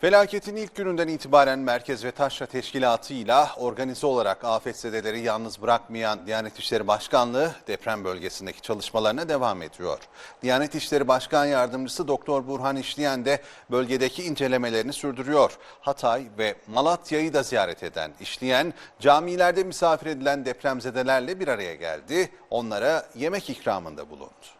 Felaketin ilk gününden itibaren Merkez ve Taşra Teşkilatı ile organize olarak afetzedeleri yalnız bırakmayan Diyanet İşleri Başkanlığı deprem bölgesindeki çalışmalarına devam ediyor. Diyanet İşleri Başkan Yardımcısı Doktor Burhan İşleyen de bölgedeki incelemelerini sürdürüyor. Hatay ve Malatya'yı da ziyaret eden İşleyen, camilerde misafir edilen depremzedelerle bir araya geldi. Onlara yemek ikramında bulundu.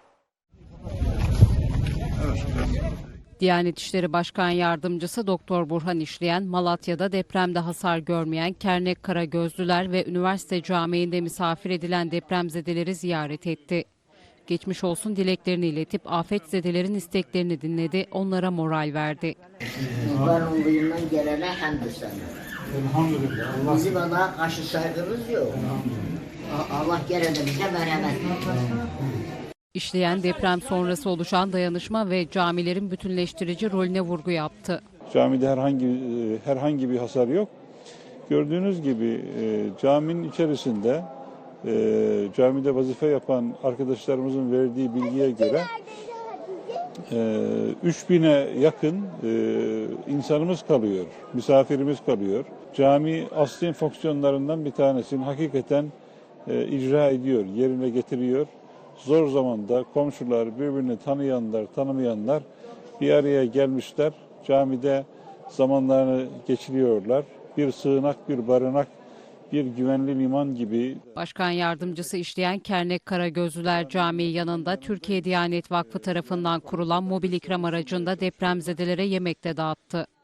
Diyanet İşleri Başkan Yardımcısı Doktor Burhan İşleyen, Malatya'da depremde hasar görmeyen Kernek Karagözlüler ve Üniversite Camii'nde misafir edilen depremzedeleri ziyaret etti. Geçmiş olsun dileklerini iletip afetzedelerin isteklerini dinledi, onlara moral verdi. Kurbanlığından gelene hamdü sana. Elhamdülillah. Allah Bizim Allah'a karşı saygımız yok. Allah gene de bize merhamet. İşleyen deprem sonrası oluşan dayanışma ve camilerin bütünleştirici rolüne vurgu yaptı. Camide herhangi e, herhangi bir hasar yok. Gördüğünüz gibi e, caminin içerisinde e, camide vazife yapan arkadaşlarımızın verdiği bilgiye göre e, 3000'e yakın e, insanımız kalıyor, misafirimiz kalıyor. Cami asli fonksiyonlarından bir tanesini hakikaten e, icra ediyor, yerine getiriyor. Zor zamanda komşular, birbirini tanıyanlar, tanımayanlar bir araya gelmişler. Camide zamanlarını geçiriyorlar. Bir sığınak, bir barınak, bir güvenli liman gibi Başkan Yardımcısı işleyen Kernek Karagözlüler Camii yanında Türkiye Diyanet Vakfı tarafından kurulan mobil ikram aracında depremzedelere yemek de dağıttı.